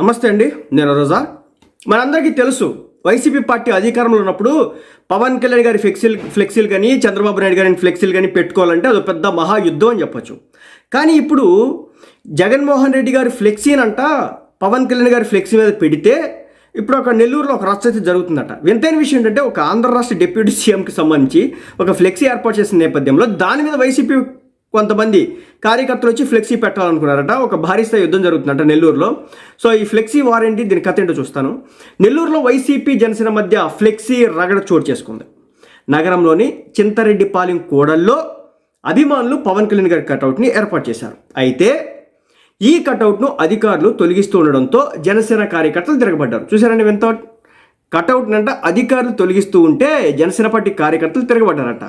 నమస్తే అండి నేను రోజా. మనందరికీ తెలుసు వైసీపీ పార్టీ అధికారంలో ఉన్నప్పుడు పవన్ కళ్యాణ్ గారి ఫ్లెక్సీలు ఫ్లెక్సీలు కానీ చంద్రబాబు నాయుడు గారి ఫ్లెక్సీలు కానీ పెట్టుకోవాలంటే అది పెద్ద మహాయుద్ధం అని చెప్పొచ్చు. కానీ ఇప్పుడు జగన్మోహన్ రెడ్డి గారి ఫ్లెక్సీనంట పవన్ కళ్యాణ్ గారి ఫ్లెక్సీ మీద పెడితే ఇప్పుడు ఒక నెల్లూరులో ఒక రచ్చ అయితే జరుగుతుందట. వింతైన విషయం ఏంటంటే ఒక ఆంధ్ర రాష్ట్ర డిప్యూటీ సీఎంకి సంబంధించి ఒక ఫ్లెక్సీ ఏర్పాటు చేసిన నేపథ్యంలో దాని మీద వైసీపీ కొంతమంది కార్యకర్తలు వచ్చి ఫ్లెక్సీ పెట్టాలనుకున్నారట. ఒక భారీ స్థాయి యుద్ధం జరుగుతుందంట నెల్లూరులో. సో ఈ ఫ్లెక్సీ వార్ ఏంటి? దీని కథ ఏంటో చూస్తాను. నెల్లూరులో వైసీపీ జనసేన మధ్య ఫ్లెక్సీ రగడ చోటు చేసుకుంది. నగరంలోని చింతరెడ్డిపాలెం కూడల్లో అభిమానులు పవన్ కళ్యాణ్ గారి కటౌట్ని ఏర్పాటు చేశారు. అయితే ఈ కటౌట్ను అధికారులు తొలగిస్తూ ఉండడంతో జనసేన కార్యకర్తలు తిరగబడ్డారు. చూసారండి వింత? కటౌట్ అంట అధికారులు తొలగిస్తూ ఉంటే జనసేన పార్టీ కార్యకర్తలు తిరగబడ్డారట.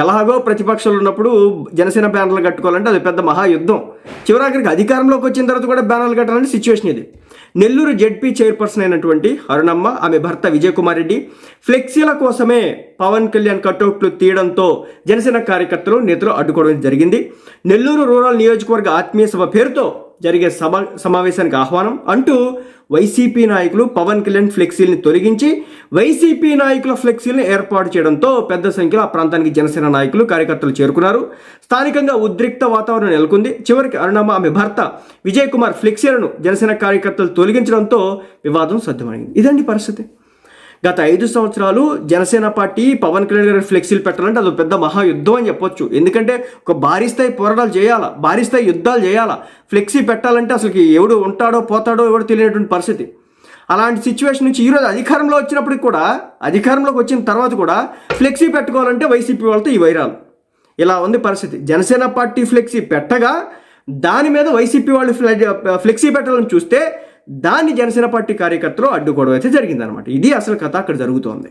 ఎలాగో ప్రతిపక్షాలు ఉన్నప్పుడు జనసేన బ్యానర్లు కట్టుకోవాలంటే అది పెద్ద మహాయుద్ధం. చివరాఖరికి అధికారంలోకి వచ్చిన తర్వాత కూడా బ్యానర్లు కట్టాలంటే సిచ్యువేషన్ ఇది. నెల్లూరు జెడ్పీ చైర్పర్సన్ అయినటువంటి అరుణమ్మ ఆమె భర్త విజయ్ కుమార్ రెడ్డి ఫ్లెక్సీల కోసమే పవన్ కళ్యాణ్ కట్అవుట్లు తీయడంతో జనసేన కార్యకర్తలు నేతలు అడ్డుకోవడం జరిగింది. నెల్లూరు రూరల్ నియోజకవర్గ ఆత్మీయ సభ పేరుతో జరిగే సభ సమావేశానికి ఆహ్వానం అంటూ వైసీపీ నాయకులు పవన్ కళ్యాణ్ ఫ్లెక్సీల్ని తొలగించి వైసీపీ నాయకుల ఫ్లెక్సీలను ఏర్పాటు చేయడంతో పెద్ద సంఖ్యలో ఆ ప్రాంతానికి జనసేన నాయకులు కార్యకర్తలు చేరుకున్నారు. స్థానికంగా ఉద్రిక్త వాతావరణం నెలకొంది. చివరికి అరుణమ్మ ఆమె భర్త విజయ్ కుమార్ ఫ్లెక్సీలను జనసేన కార్యకర్తలు తొలగించడంతో వివాదం సాధ్యమైంది ఇదండి పరిస్థితి. గత ఐదు సంవత్సరాలు జనసేన పార్టీ పవన్ కళ్యాణ్ గారి ఫ్లెక్సీలు పెట్టాలంటే అది పెద్ద మహాయుద్ధం అని చెప్పొచ్చు. ఎందుకంటే ఒక భారీ స్థాయి పోరాటాలు చేయాలా? భారీ స్థాయి యుద్ధాలు చేయాలా? ఫ్లెక్సీ పెట్టాలంటే అసలు ఎవడు ఉంటాడో పోతాడో ఎవడో తెలియనటువంటి పరిస్థితి. అలాంటి సిచ్యువేషన్ నుంచి ఈరోజు అధికారంలో వచ్చినప్పటికి కూడా అధికారంలోకి వచ్చిన తర్వాత కూడా ఫ్లెక్సీ పెట్టుకోవాలంటే వైసీపీ వాళ్ళతో ఈ వైరాలు. ఇలా ఉంది పరిస్థితి. జనసేన పార్టీ ఫ్లెక్సీ పెట్టగా దాని మీద వైసీపీ వాళ్ళు ఫ్లెక్సీ పెట్టాలని చూస్తే దాన్ని జనసేన పార్టీ కార్యకర్తలు అడ్డుకోవడం అయితే జరిగిందనమాట ఇది అసలు కథ అక్కడ జరుగుతోంది.